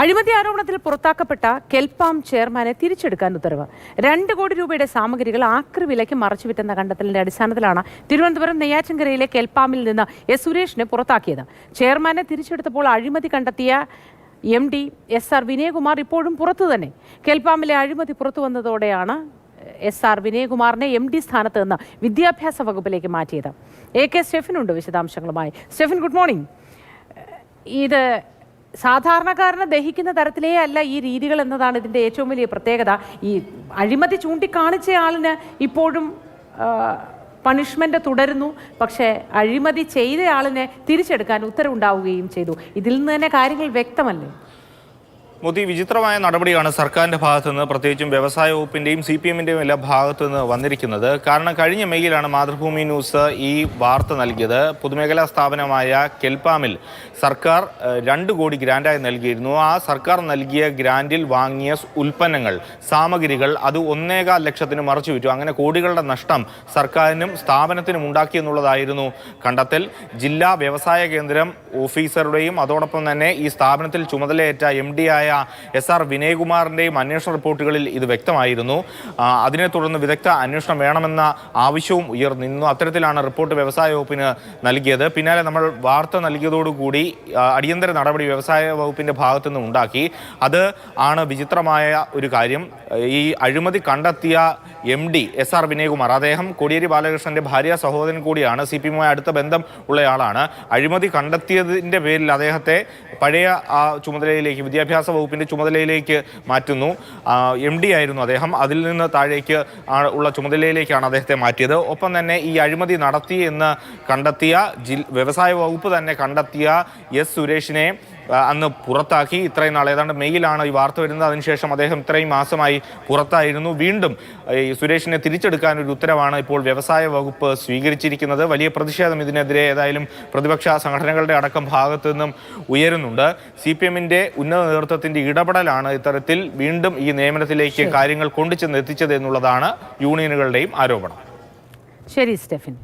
അഴിമതി ആരോപണത്തിൽ പുറത്താക്കപ്പെട്ട കെൽപാം ചെയർമാനെ തിരിച്ചെടുക്കാൻ ഉത്തരവ്. രണ്ട് കോടി രൂപയുടെ സാമഗ്രികൾ ആക്രി വിലയ്ക്ക് മറച്ചുവിറ്റെന്ന കണ്ടെത്തലിന്റെ അടിസ്ഥാനത്തിലാണ് തിരുവനന്തപുരം നെയ്യാറ്റിൻകരയിലെ കെൽപാമിൽ നിന്ന് എസ് സുരേഷിനെ പുറത്താക്കിയത്. ചെയർമാനെ തിരിച്ചെടുത്തപ്പോൾ അഴിമതി കണ്ടെത്തിയ M D S R Vinayakumar ഇപ്പോഴും പുറത്തു തന്നെ. കെൽപാമിലെ അഴിമതി പുറത്തു വന്നതോടെയാണ് എസ് ആർ വിനയകുമാറിനെ എം ഡി സ്ഥാനത്ത് നിന്ന് വിദ്യാഭ്യാസ വകുപ്പിലേക്ക് മാറ്റിയത്. എ കെ സ്റ്റെഫിനുണ്ട് വിശദാംശങ്ങളുമായി. Stefin good morning. ഇത് സാധാരണക്കാരനെ ദഹിക്കുന്ന തരത്തിലേ അല്ല ഈ രീതികൾ എന്നതാണ് ഇതിന്റെ ഏറ്റവും വലിയ പ്രത്യേകത. ഈ അഴിമതി ചൂണ്ടിക്കാണിച്ച ആളിന് ഇപ്പോഴും പണിഷ്മെന്റ് തുടരുന്നു. പക്ഷേ അഴിമതി ചെയ്തയാളിനെ തിരിച്ചെടുക്കാൻ ഉത്തരവുണ്ടാവുകയും ചെയ്തു. ഇതിൽ നിന്ന് തന്നെ കാര്യങ്ങൾ വ്യക്തമല്ലേ? മോദി വിചിത്രമായ നടപടിയാണ് സർക്കാരിന്റെ ഭാഗത്തു നിന്ന് പ്രത്യേകിച്ചും വ്യവസായ വകുപ്പിന്റെയും സി പി എമ്മിന്റെയും എല്ലാ ഭാഗത്തു നിന്ന് വന്നിരിക്കുന്നത്. കാരണം കഴിഞ്ഞ മെയ്യിലാണ് മാതൃഭൂമി ന്യൂസ് ഈ വാർത്ത നൽകിയത്. പൊതുമേഖലാ സ്ഥാപനമായ കെൽപാമിൽ സർക്കാർ രണ്ട് കോടി ഗ്രാൻഡായി നൽകിയിരുന്നു. ആ സർക്കാർ നൽകിയ ഗ്രാൻഡിൽ വാങ്ങിയ ഉൽപ്പന്നങ്ങൾ സാമഗ്രികൾ അത് ഒന്നേകാൽ ലക്ഷത്തിന് മറച്ചു വിറ്റു. അങ്ങനെ കോടികളുടെ നഷ്ടം സർക്കാരിനും സ്ഥാപനത്തിനും ഉണ്ടാക്കി എന്നുള്ളതായിരുന്നു കണ്ടെത്തൽ. ജില്ലാ വ്യവസായ കേന്ദ്രം ഓഫീസറുടെയും അതോടൊപ്പം തന്നെ ഈ സ്ഥാപനത്തിൽ ചുമതലയേറ്റ എം ഡി ആയ എസ് ആർ വിനയകുമാറിന്റെയും അന്വേഷണ റിപ്പോർട്ടുകളിൽ ഇത് വ്യക്തമായിരുന്നു. അതിനെ തുടർന്ന് വിദഗ്ധ അന്വേഷണം വേണമെന്ന ആവശ്യവും ഉയർന്നിരുന്നു. അത്തരത്തിലാണ് റിപ്പോർട്ട് വ്യവസായ വകുപ്പിന് നൽകിയത്. പിന്നാലെ നമ്മൾ വാർത്ത നൽകിയതോടുകൂടി അടിയന്തര നടപടി വ്യവസായ വകുപ്പിന്റെ ഭാഗത്തു നിന്ന് ഉണ്ടാക്കി. അത് ആണ് വിചിത്രമായ ഒരു കാര്യം. ഈ അഴിമതി കണ്ടെത്തിയ M D S R Vinayakumar അദ്ദേഹം കോടിയേരി ബാലകൃഷ്ണന്റെ ഭാര്യ സഹോദരൻ കൂടിയാണ് സി പി എമ്മുമായി അടുത്ത ബന്ധം ഉള്ളയാളാണ്. അഴിമതി കണ്ടെത്തിയതിന്റെ പേരിൽ അദ്ദേഹത്തെ പഴയ ആ ചുമതലയിലേക്ക് വിദ്യാഭ്യാസ വകുപ്പിന്റെ ചുമതലയിലേക്ക് മാറ്റുന്നു. എം ഡി ആയിരുന്നു അദ്ദേഹം. അതിൽ നിന്ന് താഴേക്ക് ഉള്ള ചുമതലയിലേക്കാണ് അദ്ദേഹത്തെ മാറ്റിയത്. ഒപ്പം തന്നെ ഈ അഴിമതി നടത്തി എന്ന് കണ്ടെത്തിയ വ്യവസായ വകുപ്പ് തന്നെ കണ്ടെത്തിയ എസ് സുരേഷിനെ അന്ന് പുറത്താക്കി. ഇത്രയും നാൾ ഏതാണ്ട് മെയ്യിലാണ് ഈ വാർത്ത വരുന്നത്. അതിനുശേഷം അദ്ദേഹം ഇത്രയും മാസമായി പുറത്തായിരുന്നു. വീണ്ടും ഈ സുരേഷിനെ തിരിച്ചെടുക്കാൻ ഒരു ഉത്തരവാണ് ഇപ്പോൾ വ്യവസായ വകുപ്പ് സ്വീകരിച്ചിരിക്കുന്നത്. വലിയ പ്രതിഷേധം ഇതിനെതിരെ ഏതായാലും പ്രതിപക്ഷ സംഘടനകളുടെ അടക്കം ഭാഗത്തു നിന്നും ഉയരുന്നുണ്ട്. സി പി എമ്മിന്റെ ഉന്നത നേതൃത്വത്തിന്റെ ഇടപെടലാണ് ഇത്തരത്തിൽ വീണ്ടും ഈ നിയമനത്തിലേക്ക് കാര്യങ്ങൾ കൊണ്ടുചെന്ന് എത്തിച്ചത് എന്നുള്ളതാണ് യൂണിയനുകളുടെയും ആരോപണം. ശരി സ്റ്റെഫിൻ.